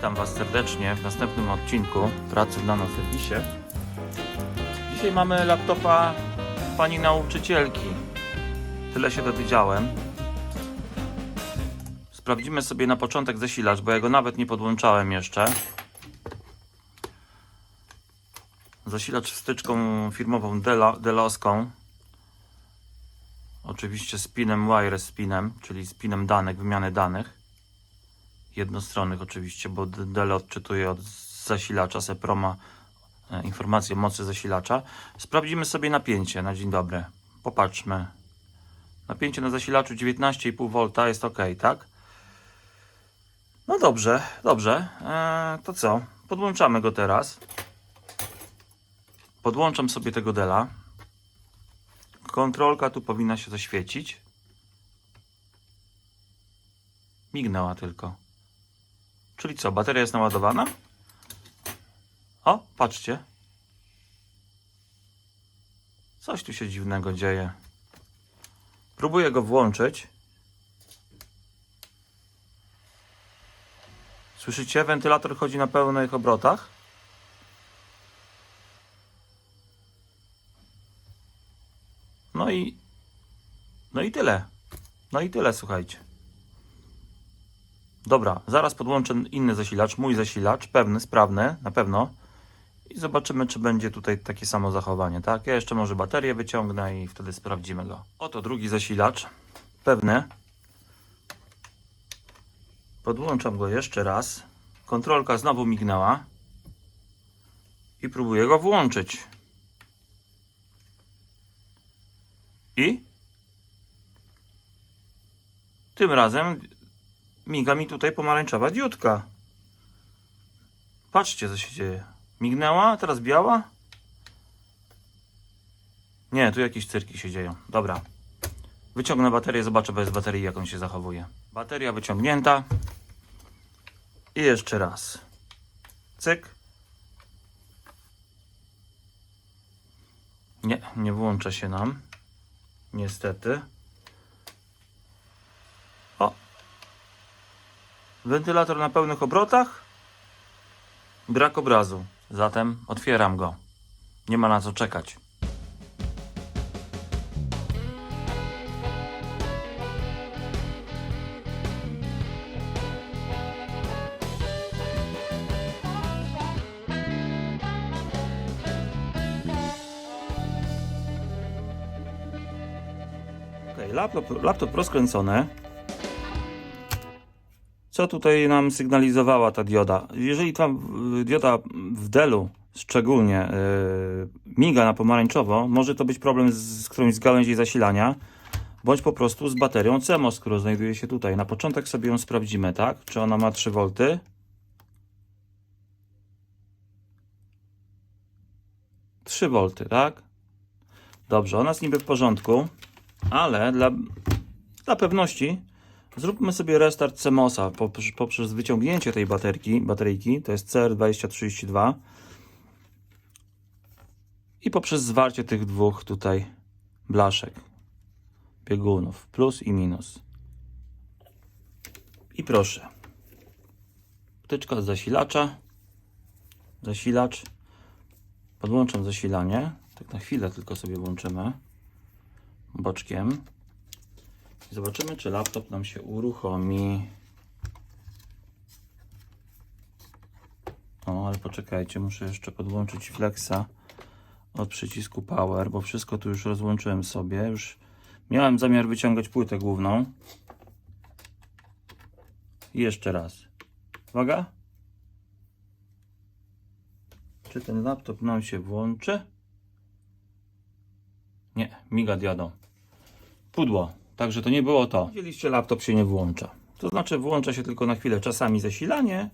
Witam Was serdecznie w następnym odcinku pracy w nanoserwisie. Dzisiaj mamy laptopa pani nauczycielki. Tyle się dowiedziałem. Sprawdzimy sobie na początek zasilacz, bo ja go nawet nie podłączałem jeszcze. Zasilacz wstyczką firmową Deloską. Oczywiście z pinem wireless spinem, czyli z pinem danych, wymiany danych jednostronnych oczywiście, bo D- Dell odczytuje od zasilacza Seproma e, informacje o mocy zasilacza. Sprawdzimy sobie napięcie na dzień dobry. Popatrzmy. Napięcie na zasilaczu 19,5 V jest ok, tak? No dobrze, dobrze. Eee, to co? Podłączamy go teraz. Podłączam sobie tego Dela. Kontrolka tu powinna się zaświecić. Mignęła tylko. Czyli co, bateria jest naładowana? O, patrzcie. Coś tu się dziwnego dzieje. Próbuję go włączyć. Słyszycie? Wentylator chodzi na pełnych obrotach. No i... No i tyle. No i tyle, słuchajcie. Dobra, zaraz podłączę inny zasilacz, mój zasilacz, pewny, sprawny, na pewno. I zobaczymy, czy będzie tutaj takie samo zachowanie, tak? Ja jeszcze może baterię wyciągnę i wtedy sprawdzimy go. Oto drugi zasilacz, pewny. Podłączam go jeszcze raz. Kontrolka znowu mignęła. I próbuję go włączyć. I? Tym razem miga mi tutaj pomarańczowa diodka. Patrzcie, co się dzieje. Mignęła, teraz biała. Nie, tu jakieś cyrki się dzieją. Dobra. Wyciągnę baterię, zobaczę bez baterii, jak on się zachowuje. Bateria wyciągnięta. I jeszcze raz. Cyk. Nie, nie włącza się nam. Niestety. Wentylator na pełnych obrotach. Brak obrazu. Zatem otwieram go. Nie ma na co czekać. Laptop, laptop rozkręcony. Co tutaj nam sygnalizowała ta dioda? Jeżeli ta y, dioda w Dellu szczególnie yy, miga na pomarańczowo, może to być problem z, z którąś z gałęzi zasilania, bądź po prostu z baterią CMOS, która znajduje się tutaj. Na początek sobie ją sprawdzimy, tak? Czy ona ma 3 V? Trzy V, tak? Dobrze, ona jest niby w porządku, ale dla, dla pewności Zróbmy sobie restart CMOS-a poprzez, poprzez wyciągnięcie tej baterki, bateryjki, to jest CR2032 i poprzez zwarcie tych dwóch tutaj blaszek, biegunów, plus i minus. I proszę, wtyczka z zasilacza, zasilacz, podłączam zasilanie, tak na chwilę tylko sobie włączymy boczkiem. Zobaczymy, czy laptop nam się uruchomi. O, ale poczekajcie, muszę jeszcze podłączyć Flexa od przycisku Power, bo wszystko tu już rozłączyłem sobie. Już miałem zamiar wyciągać płytę główną. I jeszcze raz. Uwaga. Czy ten laptop nam się włączy? Nie, miga diodą. Pudło. Także to nie było to. Widzieliście, laptop się nie włącza. To znaczy włącza się tylko na chwilę czasami zasilanie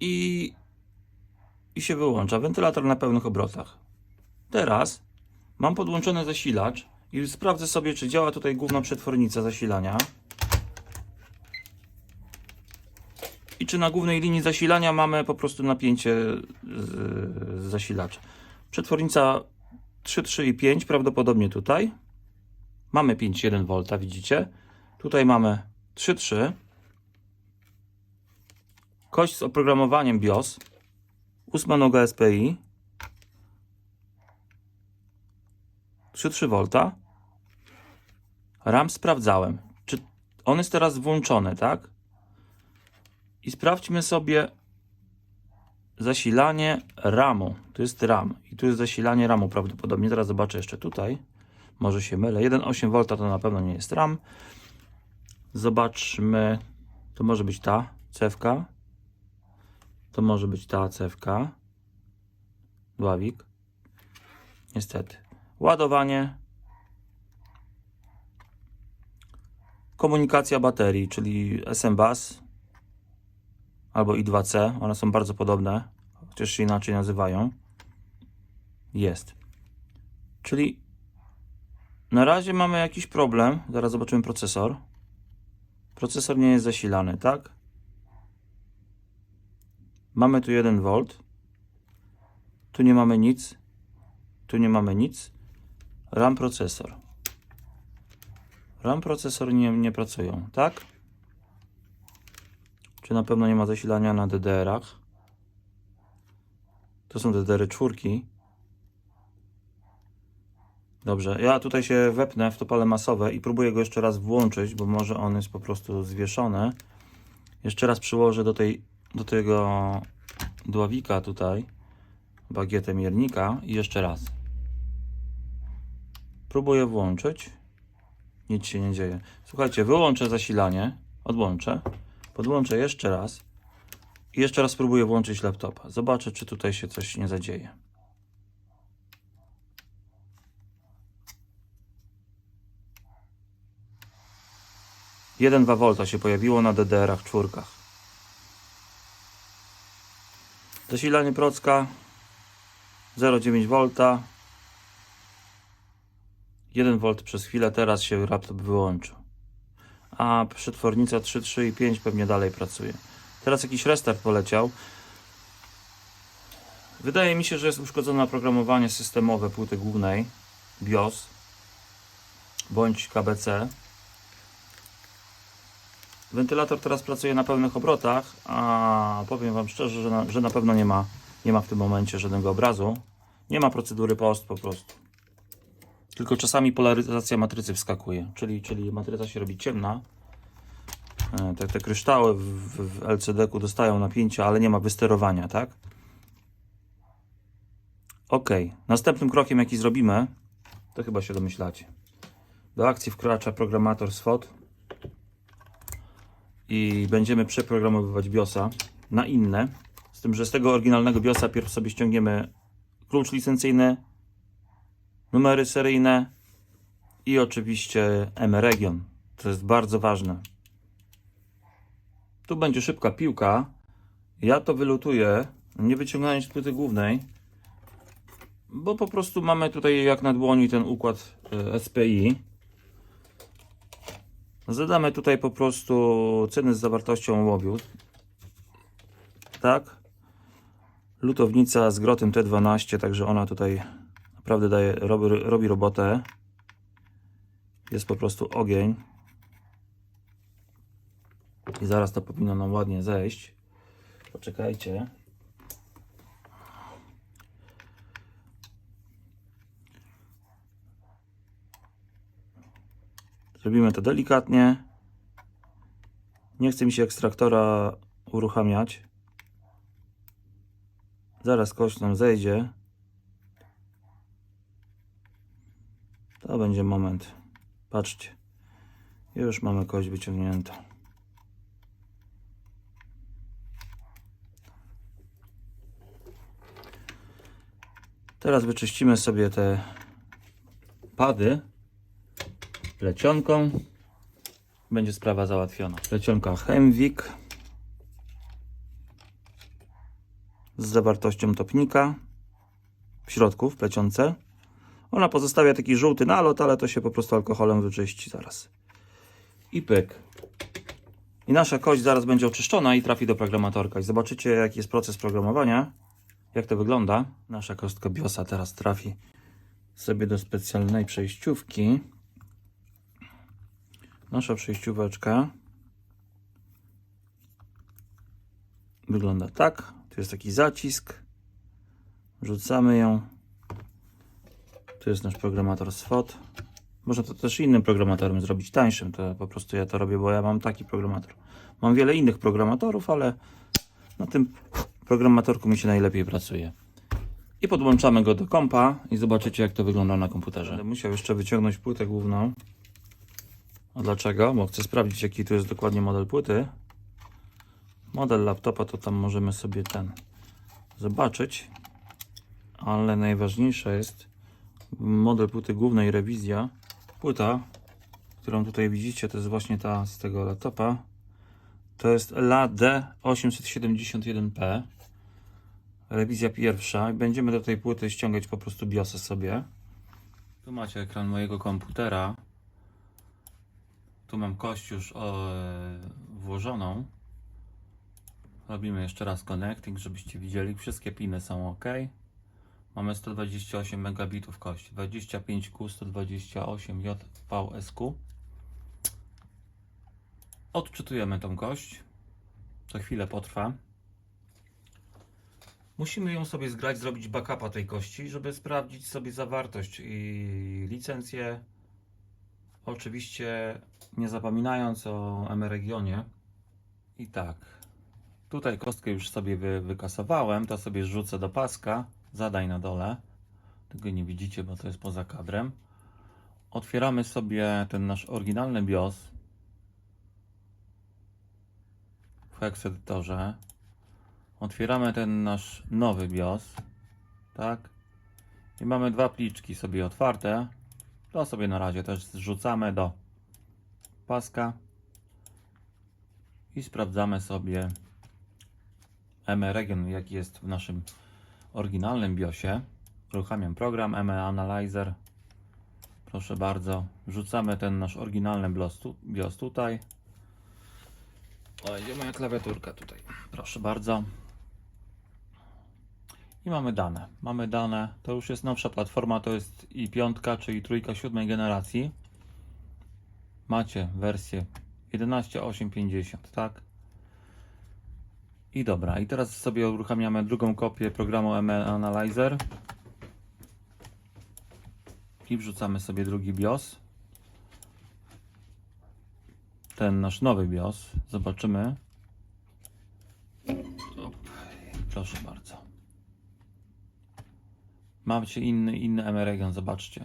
i, i się wyłącza. Wentylator na pełnych obrotach. Teraz mam podłączony zasilacz i sprawdzę sobie, czy działa tutaj główna przetwornica zasilania. I czy na głównej linii zasilania mamy po prostu napięcie z, z zasilacza. Przetwornica 3,3 i 5 prawdopodobnie tutaj. Mamy 5,1 V, widzicie? Tutaj mamy 3,3. Kość z oprogramowaniem BIOS. Ósma noga SPI. 3,3 V. RAM sprawdzałem. Czy on jest teraz włączony, tak? I sprawdźmy sobie zasilanie RAMu. Tu jest RAM i tu jest zasilanie RAMu prawdopodobnie. Teraz zobaczę jeszcze tutaj. Może się mylę. 1,8 V to na pewno nie jest RAM. Zobaczmy. To może być ta cewka. To może być ta cewka. Dławik. Niestety. Ładowanie. Komunikacja baterii, czyli SMBus albo I2C. One są bardzo podobne, chociaż się inaczej nazywają. Jest. Czyli na razie mamy jakiś problem. Zaraz zobaczymy procesor. Procesor nie jest zasilany, tak? Mamy tu 1 V. Tu nie mamy nic. Tu nie mamy nic. RAM procesor. RAM procesor nie, nie pracują, tak? Czy na pewno nie ma zasilania na DDR-ach? To są DDR-y czwórki. Dobrze, ja tutaj się wepnę w to pole masowe i próbuję go jeszcze raz włączyć, bo może on jest po prostu zwieszony. Jeszcze raz przyłożę do, tej, do tego dławika tutaj, bagietę miernika i jeszcze raz. Próbuję włączyć. Nic się nie dzieje. Słuchajcie, wyłączę zasilanie, odłączę, podłączę jeszcze raz i jeszcze raz spróbuję włączyć laptopa. Zobaczę, czy tutaj się coś nie zadzieje. Jeden 2 V się pojawiło na DDR-ach czwórkach. Zasilanie procka 0,9 V 1 V przez chwilę, teraz się laptop wyłączył. A przetwornica 3.3 i 5 pewnie dalej pracuje. Teraz jakiś restart poleciał. Wydaje mi się, że jest uszkodzone oprogramowanie systemowe płyty głównej BIOS bądź KBC. Wentylator teraz pracuje na pełnych obrotach, a powiem Wam szczerze, że na, że na pewno nie ma, nie ma w tym momencie żadnego obrazu. Nie ma procedury post po prostu. Tylko czasami polaryzacja matrycy wskakuje, czyli, czyli matryca się robi ciemna. E, Te, te kryształy w, w LCD-ku dostają napięcia, ale nie ma wysterowania, tak? Ok. Następnym krokiem, jaki zrobimy, to chyba się domyślacie. Do akcji wkracza programator SWOT i będziemy przeprogramowywać BIOSa na inne. Z tym, że z tego oryginalnego BIOSa pierw sobie ściągniemy klucz licencyjny, numery seryjne i oczywiście M-Region. To jest bardzo ważne. Tu będzie szybka piłka. Ja to wylutuję, nie wyciągając płyty głównej, bo po prostu mamy tutaj jak na dłoni ten układ e, SPI. Zadamy tutaj po prostu ceny z zawartością łowiu. Tak. Lutownica z grotem T12, także ona tutaj naprawdę daje, robi, robi robotę. Jest po prostu ogień. I zaraz to powinno nam ładnie zejść. Poczekajcie. Zrobimy to delikatnie. Nie chce mi się ekstraktora uruchamiać. Zaraz kość nam zejdzie. To będzie moment. Patrzcie. Już mamy kość wyciągniętą. Teraz wyczyścimy sobie te pady plecionką. Będzie sprawa załatwiona. Plecionka Hemwik z zawartością topnika w środku, w plecionce. Ona pozostawia taki żółty nalot, ale to się po prostu alkoholem wyczyści zaraz. I pyk. I nasza kość zaraz będzie oczyszczona i trafi do programatorka. I zobaczycie, jaki jest proces programowania, jak to wygląda. Nasza kostka BIOSa teraz trafi sobie do specjalnej przejściówki. Nasza przejścióweczka wygląda tak. Tu jest taki zacisk. Wrzucamy ją. Tu jest nasz programator SWOT. Można to też innym programatorem zrobić, tańszym. To po prostu ja to robię, bo ja mam taki programator. Mam wiele innych programatorów, ale na tym programatorku mi się najlepiej pracuje. I podłączamy go do kompa i zobaczycie jak to wygląda na komputerze. Będę musiał jeszcze wyciągnąć płytę główną. A dlaczego? Bo chcę sprawdzić jaki tu jest dokładnie model płyty. Model laptopa to tam możemy sobie ten zobaczyć. Ale najważniejsze jest model płyty głównej rewizja. Płyta, którą tutaj widzicie, to jest właśnie ta z tego laptopa. To jest LAD 871P. Rewizja pierwsza. Będziemy do tej płyty ściągać po prostu BIOSy sobie. Tu macie ekran mojego komputera. Tu mam kość już o, włożoną. Robimy jeszcze raz connecting, żebyście widzieli. Wszystkie piny są ok. Mamy 128 megabitów kości. 25Q, 128 JVSQ. Odczytujemy tą kość. To chwilę potrwa. Musimy ją sobie zgrać, zrobić backupa tej kości, żeby sprawdzić sobie zawartość i licencję. Oczywiście nie zapominając o M-regionie. I tak, tutaj kostkę już sobie wy, wykasowałem, to sobie rzucę do paska, zadaj na dole. Tego nie widzicie, bo to jest poza kadrem. Otwieramy sobie ten nasz oryginalny BIOS w Hex edytorze. Otwieramy ten nasz nowy BIOS, tak? I mamy dwa pliczki sobie otwarte. To sobie na razie też zrzucamy do paska i sprawdzamy sobie MRegion, jaki jest w naszym oryginalnym BIOSie. Uruchamiam program ME Analyzer. Proszę bardzo, wrzucamy ten nasz oryginalny BIOS, tu, BIOS tutaj. O, idzie moja klawiaturka tutaj. Proszę bardzo. I mamy dane. Mamy dane. To już jest nowsza platforma. To jest i piątka, czyli trójka siódmej generacji. Macie wersję 11.8.50, tak? I dobra. I teraz sobie uruchamiamy drugą kopię programu ML Analyzer. I wrzucamy sobie drugi BIOS. Ten nasz nowy BIOS. Zobaczymy. Proszę bardzo. Macie inny, inny MRegion, zobaczcie.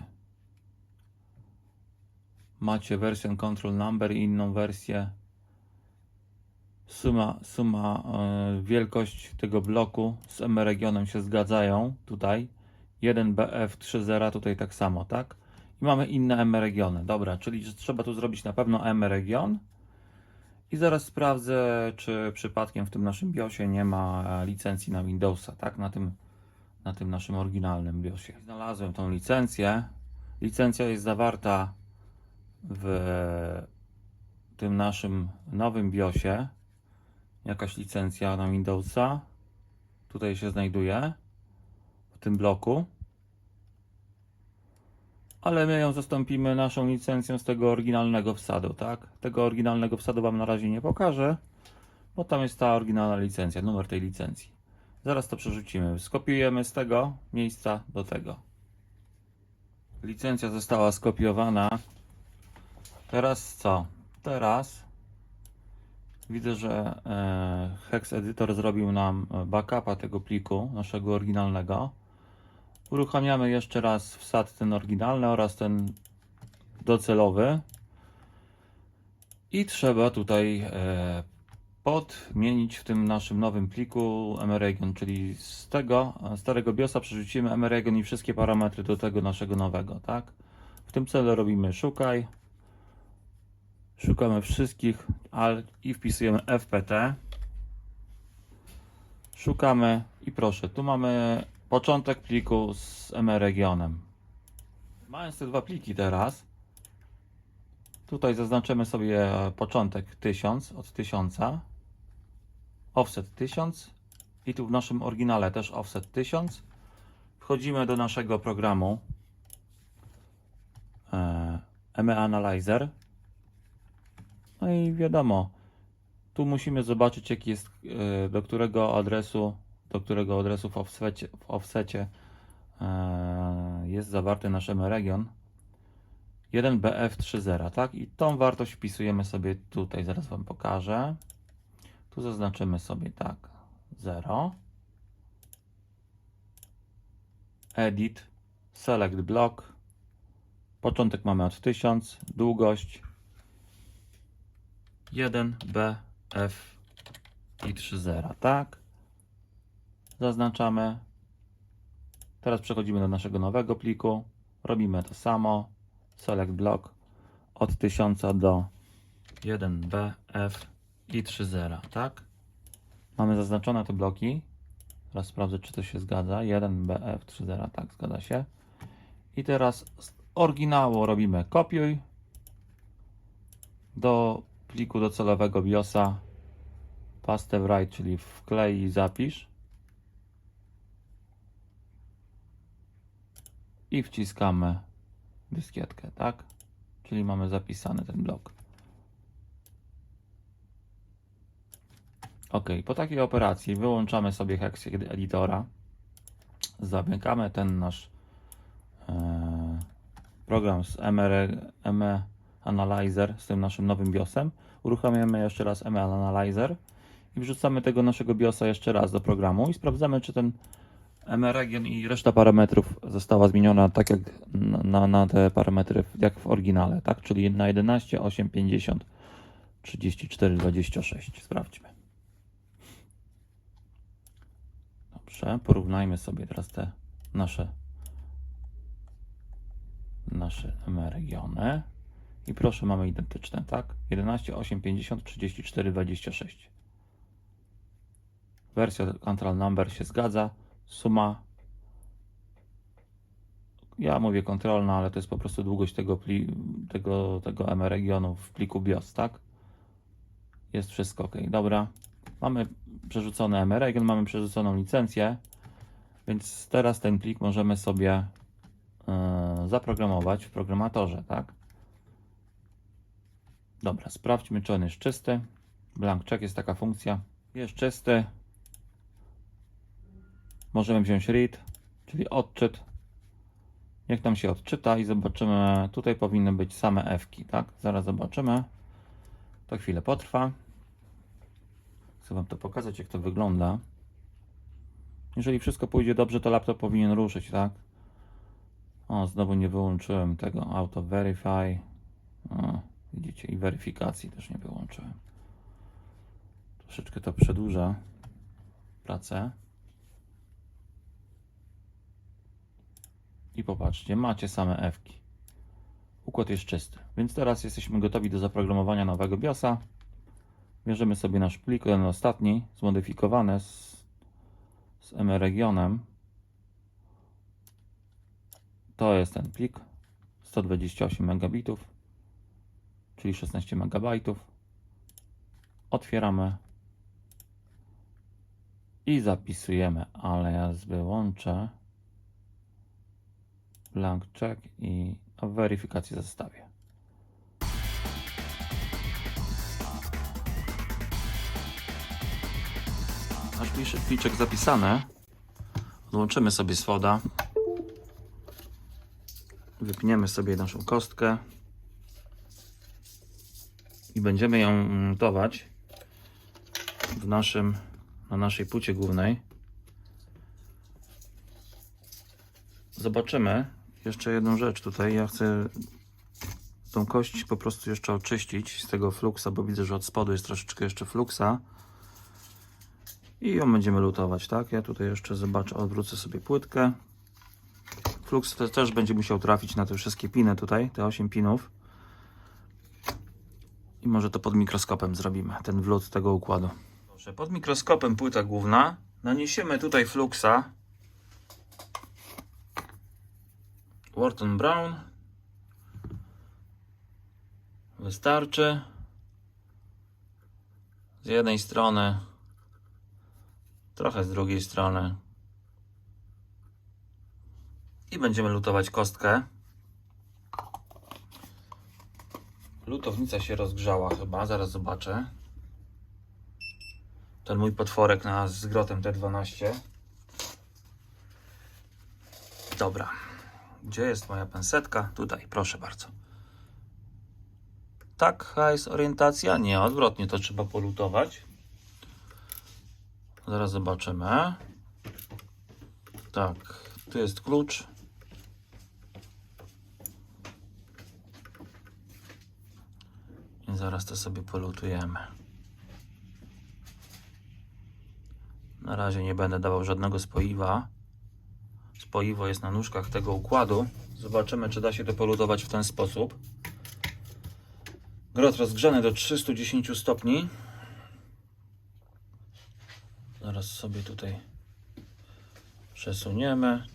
Macie wersję Control Number i inną wersję. Suma, suma e, wielkość tego bloku z MRegionem się zgadzają tutaj. 1BF30 tutaj tak samo, tak? I mamy inne MRegiony. Dobra, czyli trzeba tu zrobić na pewno MRegion. I zaraz sprawdzę, czy przypadkiem w tym naszym BIOSie nie ma licencji na Windowsa, tak? Na tym na tym naszym oryginalnym BIOSie. Znalazłem tą licencję. Licencja jest zawarta w tym naszym nowym BIOSie. Jakaś licencja na Windowsa. Tutaj się znajduje w tym bloku. Ale my ją zastąpimy naszą licencją z tego oryginalnego wsadu, tak? Tego oryginalnego wsadu Wam na razie nie pokażę, bo tam jest ta oryginalna licencja, numer tej licencji. Zaraz to przerzucimy. Skopiujemy z tego miejsca do tego. Licencja została skopiowana. Teraz co? Teraz widzę, że e, Hex Editor zrobił nam backupa tego pliku naszego oryginalnego. Uruchamiamy jeszcze raz wsad ten oryginalny oraz ten docelowy. I trzeba tutaj e, podmienić w tym naszym nowym pliku mRegion, czyli z tego starego BIOSa przerzucimy mRegion i wszystkie parametry do tego naszego nowego, tak? W tym celu robimy szukaj, szukamy wszystkich i wpisujemy fpt. Szukamy i proszę, tu mamy początek pliku z mRegionem. Mając te dwa pliki teraz, tutaj zaznaczymy sobie początek 1000 od 1000 offset 1000 i tu w naszym oryginale też offset 1000 wchodzimy do naszego programu e, ME Analyzer no i wiadomo Tu musimy zobaczyć, jaki jest, e, do którego adresu, do którego adresu w offsecie, w offsecie e, jest zawarty nasz region. 1BF30, tak? I tą wartość wpisujemy sobie tutaj, zaraz Wam pokażę. Tu zaznaczymy sobie tak 0. Edit, Select Block. Początek mamy od 1000, długość 1 B F i 30, tak? Zaznaczamy. Teraz przechodzimy do naszego nowego pliku. Robimy to samo. Select block od 1000 do 1 B F i 30, tak? Mamy zaznaczone te bloki. Teraz sprawdzę, czy to się zgadza. 1 BF 30, tak, zgadza się. I teraz z oryginału robimy kopiuj do pliku docelowego BIOSa paste write, czyli wklej i zapisz. I wciskamy dyskietkę, tak? Czyli mamy zapisany ten blok. Ok, po takiej operacji wyłączamy sobie Hex Editora. Zamykamy ten nasz e, program z MR, ME Analyzer z tym naszym nowym BIOSem. Uruchamiamy jeszcze raz ML Analyzer i wrzucamy tego naszego BIOSa jeszcze raz do programu i sprawdzamy, czy ten ML region i reszta parametrów została zmieniona tak jak na, na te parametry jak w oryginale, tak? Czyli na 11, 8, 50, 34, 26. Sprawdźmy. Dobrze, porównajmy sobie teraz te nasze nasze regiony. I proszę, mamy identyczne, tak? 11, 8, 50, 34, 26. Wersja control number się zgadza. Suma. Ja mówię kontrolna, ale to jest po prostu długość tego, pli, tego, tego M regionu w pliku BIOS, tak? Jest wszystko ok. Dobra. Mamy przerzucony M region, mamy przerzuconą licencję, więc teraz ten plik możemy sobie yy, zaprogramować w programatorze, tak? Dobra, sprawdźmy, czy on jest czysty. Blank check jest taka funkcja. Jest czysty. Możemy wziąć read, czyli odczyt. Niech tam się odczyta i zobaczymy. Tutaj powinny być same F-ki, tak? Zaraz zobaczymy. To chwilę potrwa. Chcę Wam to pokazać, jak to wygląda. Jeżeli wszystko pójdzie dobrze, to laptop powinien ruszyć, tak? O, znowu nie wyłączyłem tego Auto Verify. O. Widzicie, i weryfikacji też nie wyłączyłem. Troszeczkę to przedłuża pracę. I popatrzcie, macie same F-ki. Układ jest czysty. Więc teraz jesteśmy gotowi do zaprogramowania nowego BIOSa. Bierzemy sobie nasz plik, ten ostatni, zmodyfikowany z, z M regionem. To jest ten plik. 128 megabitów czyli 16 MB. Otwieramy i zapisujemy, ale ja wyłączę blank check i weryfikację zostawię. Nasz pliczek zapisany. Odłączymy sobie swoda. Wypniemy sobie naszą kostkę i będziemy ją montować w naszym, na naszej płycie głównej. Zobaczymy jeszcze jedną rzecz tutaj. Ja chcę tą kość po prostu jeszcze oczyścić z tego fluksa, bo widzę, że od spodu jest troszeczkę jeszcze fluksa. I ją będziemy lutować, tak? Ja tutaj jeszcze zobaczę, odwrócę sobie płytkę. Fluks też będzie musiał trafić na te wszystkie piny tutaj, te 8 pinów. I może to pod mikroskopem zrobimy, ten wlot tego układu. Dobrze, pod mikroskopem płyta główna. Naniesiemy tutaj fluxa. Wharton Brown. Wystarczy. Z jednej strony. Trochę z drugiej strony. I będziemy lutować kostkę. Lutownica się rozgrzała chyba, zaraz zobaczę. ten mój potworek na z grotem T12. Dobra. Gdzie jest moja pensetka? Tutaj, proszę bardzo. Taka jest orientacja? Nie, odwrotnie to trzeba polutować. Zaraz zobaczymy. Tak, tu jest klucz. I zaraz to sobie polutujemy. Na razie nie będę dawał żadnego spoiwa. Spoiwo jest na nóżkach tego układu. Zobaczymy, czy da się to polutować w ten sposób. Grot rozgrzany do 310 stopni. Zaraz sobie tutaj przesuniemy.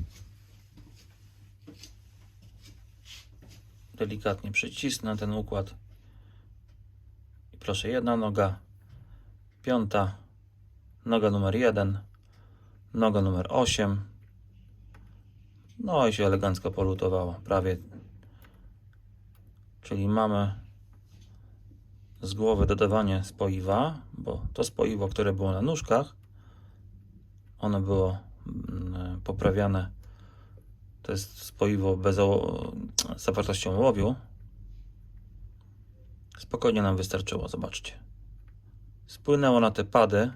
Delikatnie przycisnę ten układ. I proszę, jedna noga, piąta, noga numer 1, noga numer 8. No i się elegancko polutowało, prawie. Czyli mamy z głowy dodawanie spoiwa, bo to spoiwo, które było na nóżkach, ono było mm, poprawiane. To jest spoiwo bez z zawartością ołowiu. Spokojnie nam wystarczyło, zobaczcie. Spłynęło na te pady.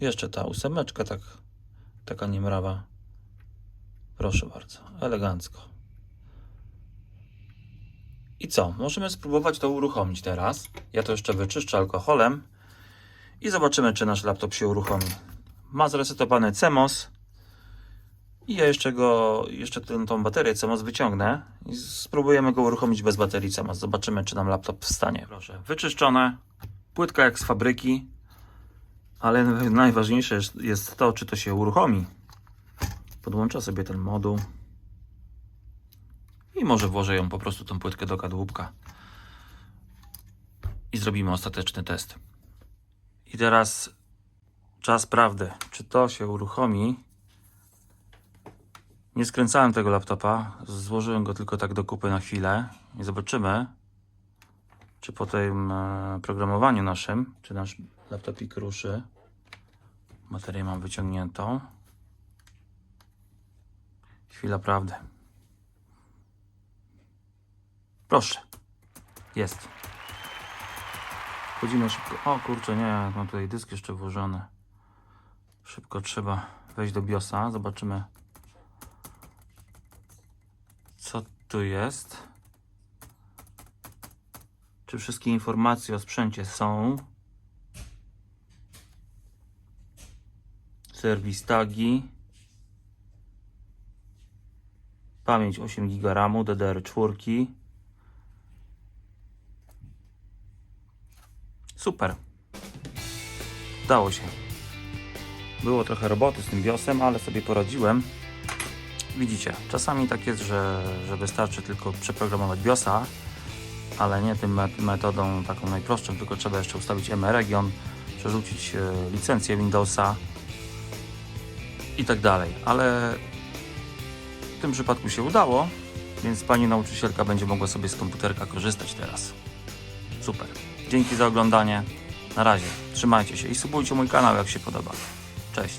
Jeszcze ta ósemeczka, tak, taka niemrawa. Proszę bardzo, elegancko. I co? Możemy spróbować to uruchomić teraz. Ja to jeszcze wyczyszczę alkoholem i zobaczymy, czy nasz laptop się uruchomi. Ma zresetowany CMOS i ja jeszcze go, jeszcze tę, tą baterię CMOS wyciągnę i spróbujemy go uruchomić bez baterii CMOS. Zobaczymy, czy nam laptop wstanie. Proszę, wyczyszczone, płytka jak z fabryki, ale najważniejsze jest- to, czy to się uruchomi. Podłączę sobie ten moduł. I może włożę ją po prostu tą płytkę do kadłubka. I zrobimy ostateczny test. I teraz czas prawdy. Czy to się uruchomi? Nie skręcałem tego laptopa. Złożyłem go tylko tak do kupy na chwilę. I zobaczymy, czy po tym e, programowaniu naszym, czy nasz laptopik ruszy. Baterię mam wyciągniętą. Chwila prawdy. Proszę. Jest. Wchodzimy szybko. O kurczę, nie, mam tutaj dysk jeszcze włożony. Szybko trzeba wejść do BIOSa. Zobaczymy, co tu jest. Czy wszystkie informacje o sprzęcie są? Serwis tagi. Pamięć 8 GB RAMu, DDR4. Super. Udało się. Było trochę roboty z tym BIOSem, ale sobie poradziłem. Widzicie, czasami tak jest, że, że wystarczy tylko przeprogramować BIOSa, ale nie tym met- metodą taką najprostszą, tylko trzeba jeszcze ustawić MRegion, przerzucić e, licencję Windowsa i tak dalej. Ale w tym przypadku się udało, więc pani nauczycielka będzie mogła sobie z komputerka korzystać teraz. Super. Dzięki za oglądanie. Na razie. Trzymajcie się i subujcie mój kanał, jak się podoba. Cześć.